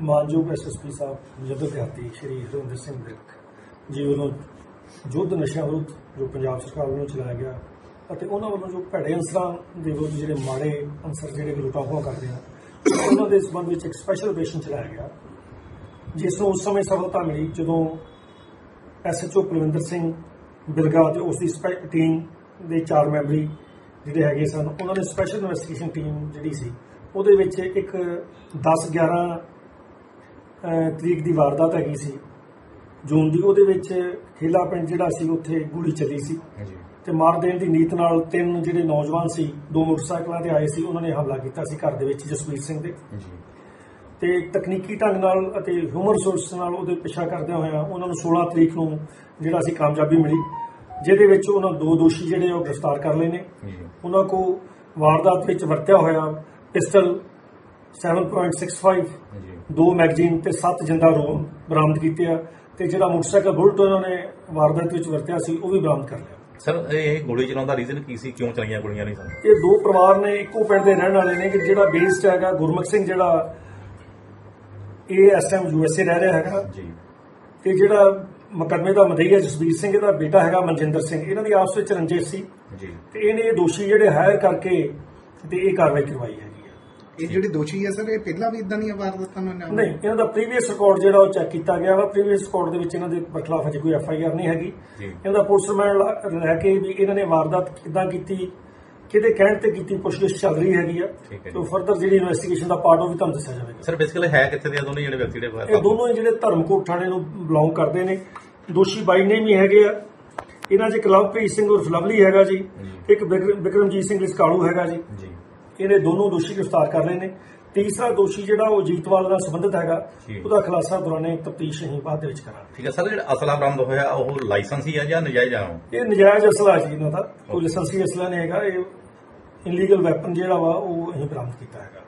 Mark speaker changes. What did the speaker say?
Speaker 1: ਮਾਨਯੋਗ ਐਸਐਸਪੀ ਸਾਹਿਬ, ਜਦੋਂ ਦਿਹਾਤੀ ਸ਼੍ਰੀ ਹਰਿੰਦਰ ਸਿੰਘ ਵਿਰਕ ਜੀ ਵੱਲੋਂ ਯੁੱਧ ਨਸ਼ਿਆਂ ਵਿਰੁੱਧ ਜੋ ਪੰਜਾਬ ਸਰਕਾਰ ਵੱਲੋਂ ਚਲਾਇਆ ਗਿਆ ਅਤੇ ਉਹਨਾਂ ਵੱਲੋਂ ਜੋ ਭੈੜੇ ਅਨਸਰਾਂ ਦੇ ਵਿਰੁੱਧ ਜਿਹੜੇ ਮਾੜੇ ਅਨਸਰ ਜਿਹੜੇ ਲੁਟਾਖੋਆਂ ਕਰਦੇ ਆ ਉਹਨਾਂ ਦੇ ਸੰਬੰਧ ਵਿੱਚ ਇੱਕ ਸਪੈਸ਼ਲ ਆਪਰੇਸ਼ਨ ਚਲਾਇਆ ਗਿਆ, ਜਿਸ ਨੂੰ ਉਸ ਸਮੇਂ ਸਫਲਤਾ ਮਿਲੀ ਜਦੋਂ ਐਸਐਚਓ ਕੁਲਵਿੰਦਰ ਸਿੰਘ ਬਿਰਗਾ ਤੇ ਉਸ ਦੀ ਸਪੈ- ਟੀਮ ਦੇ ਚਾਰ ਮੈਂਬਰੀ ਜਿਹੜੇ ਹੈਗੇ ਸਨ, ਉਹਨਾਂ ਨੇ ਸਪੈਸ਼ਲ ਇਨਵੈਸਟੀਗੇਸ਼ਨ ਟੀਮ ਜਿਹੜੀ ਸੀ, ਉਹਦੇ ਵਿੱਚ ਇੱਕ 10 11 ਤਰੀਕ ਦੀ ਵਾਰਦਾਤ ਹੈਗੀ ਸੀ। ਜੂਨ ਦੀ ਉਹਦੇ ਵਿੱਚ ਖੇਲਾ ਪਿੰਡ ਜਿਹੜਾ ਸੀ ਉੱਥੇ ਗੋਲੀ ਚੱਲੀ ਸੀ। ਤੇ ਮਾਰ ਦੇਣ ਦੀ ਨੀਤ ਨਾਲ ਤਿੰਨ ਜਿਹੜੇ ਨੌਜਵਾਨ ਸੀ ਦੋ ਮੋਟਰਸਾਈਕਲਾਂ ਤੇ ਆਏ ਸੀ ਉਹਨਾਂ ਨੇ ਹਮਲਾ ਕੀਤਾ ਸੀ ਘਰ ਦੇ ਵਿੱਚ ਜਸਵੀਰ ਸਿੰਘ ਦੇ। ਤੇ ਤਕਨੀਕੀ ਢੰਗ ਨਾਲ ਅਤੇ ਹਿਊਮਨ ਰਿਸੋਰਸ ਨਾਲ ਉਹਦੇ ਪਿੱਛਾ ਕਰਦਿਆਂ ਹੋਇਆਂ ਉਹਨਾਂ ਨੂੰ 16 ਤਰੀਕ ਨੂੰ ਜਿਹੜਾ ਸੀ ਕਾਮਯਾਬੀ ਮਿਲੀ ਜਿਹਦੇ ਵਿੱਚ ਉਹਨਾਂ ਦੋ ਦੋਸ਼ੀ ਜਿਹੜੇ ਉਹ ਗ੍ਰਿਫਤਾਰ ਕਰ ਲਏ ਨੇ। ਉਹਨਾਂ ਕੋ ਵਾਰਦਾਤ ਵਿੱਚ ਵਰਤਿਆ ਹੋਇਆ ਪਿਸਟਲ 7.65
Speaker 2: ਜੀ
Speaker 1: ਦੋ ਮੈਗਜ਼ੀਨ ਤੇ ਸੱਤ ਜਿੰਦਾ ਰੋਮ ਬਰਾਮਦ ਕੀਤੇ ਆ ਤੇ ਜਿਹੜਾ ਮੋਟਰਸਾਈਕਲ ਬੁਲਟ ਉਹਨਾਂ ਨੇ ਵਾਰਦਾਤ ਵਿੱਚ ਵਰਤਿਆ ਸੀ ਉਹ ਵੀ ਬਰਾਮਦ ਕਰ ਲਿਆ।
Speaker 2: ਸਰ ਇਹ ਗੋਲੀ ਚਲਾਉਣ ਦਾ ਰੀਜ਼ਨ ਕੀ ਸੀ? ਕਿਉਂ ਚਲਾਈਆਂ ਗੋਲੀਆਂ ਨਹੀਂ ਸਨ?
Speaker 1: ਇਹ ਦੋ ਪਰਿਵਾਰ ਨੇ ਇੱਕੋ ਪਿੰਡ ਦੇ ਰਹਿਣ ਵਾਲੇ ਨੇ ਕਿ ਜਿਹੜਾ ਬੇਸਡ ਹੈਗਾ ਗੁਰਮੁਖ ਸਿੰਘ ਜਿਹੜਾ ਇਹ ਇਸ ਟਾਈਮ ਯੂਐਸਏ ਰਹਿ ਰਿਹਾ ਹੈਗਾ।
Speaker 2: ਜੀ।
Speaker 1: ਤੇ ਜਿਹੜਾ ਮੁਕੱਦਮੇ ਦਾ ਮਦਈਆ ਜਸਵੀਰ ਸਿੰਘ ਇਹਦਾ ਬੇਟਾ ਹੈਗਾ ਮਨਜਿੰਦਰ ਸਿੰਘ। ਇਹਨਾਂ ਦੀ ਆਪਸ ਵਿੱਚ ਰੰਜਿਸ਼ ਸੀ।
Speaker 2: ਜੀ।
Speaker 1: ਤੇ ਇਹਨੇ ਇਹ ਦੋਸ਼ੀ ਜਿਹੜੇ ਹਾਇਰ ਕਰਕੇ ਤੇ ਇਹ ਕਾਰਵਾਈ ਕਰਵਾਈ ਆ
Speaker 3: ਇਹ ਜਿਹੜੇ ਦੋਸ਼ੀ ਹੈ ਸਰ ਇਹ ਪਹਿਲਾਂ ਵੀ ਇਦਾਂ ਦੀਆਂ ਵਾਰਦਾਤਾਂ ਨੂੰ ਅੰਜਾਮ
Speaker 1: ਨਹੀਂ ਇਹਨਾਂ ਦਾ ਪ੍ਰੀਵੀਅਸ ਰਿਕਾਰਡ ਜਿਹੜਾ ਉਹ ਚੈੱਕ ਕੀਤਾ ਗਿਆ ਵਾ। ਪ੍ਰੀਵੀਅਸ ਰਿਕਾਰਡ ਦੇ ਵਿੱਚ ਇਹਨਾਂ ਦੇ ਖਿਲਾਫ ਅਜੇ ਕੋਈ ਐਫ ਆਈ ਆਰ ਨਹੀਂ ਹੈਗੀ। ਇਹਨਾਂ ਦਾ ਪੁਲਿਸ ਰਿਮਾਂਡ ਲੈ ਕੇ ਵੀ ਇਹਨਾਂ ਨੇ ਵਾਰਦਾਤ ਕਿੱਦਾਂ ਕੀਤੀ ਕਿਹਦੇ ਕਹਿਣ ਤੇ ਕੀਤੀ ਪੁੱਛਗਿੱਛ ਚੱਲ ਰਹੀ ਹੈਗੀ ਆ। ਤੇ ਫਰਦਰ ਜਿਹੜੀ ਇਨਵੈਸਟੀਗੇਸ਼ਨ ਦਾ ਪਾਰਟ ਉਹ ਵੀ ਤੁਹਾਨੂੰ ਦੱਸਿਆ ਜਾਵੇਗਾ।
Speaker 2: ਸਰ ਬੇਸਿਕਲੀ ਹੈ ਕਿੱਥੇ ਦੇ ਆ? ਦੋਨੇ ਜਿਹੜੇ ਵਿਅਕਤੀ ਦੇ
Speaker 1: ਇਹ ਦੋਨੋਂ ਹੀ ਜਿਹੜੇ ਧਰਮਕੋਟ ਥਾਣੇ ਨੂੰ ਬਿਲੋਂਗ ਕਰਦੇ ਨੇ। ਦੋਸ਼ੀ ਬਾਈ ਨੇ ਵੀ ਹੈਗੇ ਆ। ਇਹਨਾਂ 'ਚ ਇੱਕ ਲਵਪ੍ਰੀਤ ਸਿੰਘ ਉਰਫ ਲਵਲੀ ਹੈਗਾ ਜੀ। ਇੱਕ ਬਿਕਰਮ- ਬਿਕਰਮਜੀਤ ਸਿੰਘ ਲਿਸਕਾਲੂ ਹੈਗਾ ਜੀ।
Speaker 2: ਜੀ
Speaker 1: ਇਹਨੇ ਦੋਨੋਂ ਦੋਸ਼ੀ ਗ੍ਰਿਫਤਾਰ ਕਰ ਲਏ ਨੇ। ਤੀਸਰਾ ਦੋਸ਼ੀ ਜਿਹੜਾ ਉਹ ਜੀਤਵਾਲ ਨਾਲ ਸੰਬੰਧਿਤ ਹੈਗਾ। ਉਹਦਾ ਖੁਲਾਸਾ ਦੌਰਾਨੇ ਤਫਤੀਸ਼ ਅਸੀਂ ਬਾਅਦ ਦੇ ਵਿੱਚ ਕਰਾਂਗੇ।
Speaker 2: ਠੀਕ ਹੈ ਸਰ ਜਿਹੜਾ ਅਸਲਾ ਬਰਾਮਦ ਹੋਇਆ ਉਹ ਲਾਇਸੈਂਸੀ ਹੈ ਜਾਂ ਨਜਾਇਜ਼ ਆ ਉਹ?
Speaker 1: ਇਹ ਨਜਾਇਜ਼ ਅਸਲਾ ਜੀ ਇਹਨਾਂ ਦਾ। ਕੋਈ ਲਾਇਸੈਂਸੀ ਅਸਲਾ ਨਹੀਂ ਹੈਗਾ ਇਹ ਇਲੀਗਲ ਵੈਪਨ ਜਿਹੜਾ ਵਾ ਉਹ ਅਸੀਂ ਬਰਾਮਦ ਕੀਤਾ ਹੈਗਾ।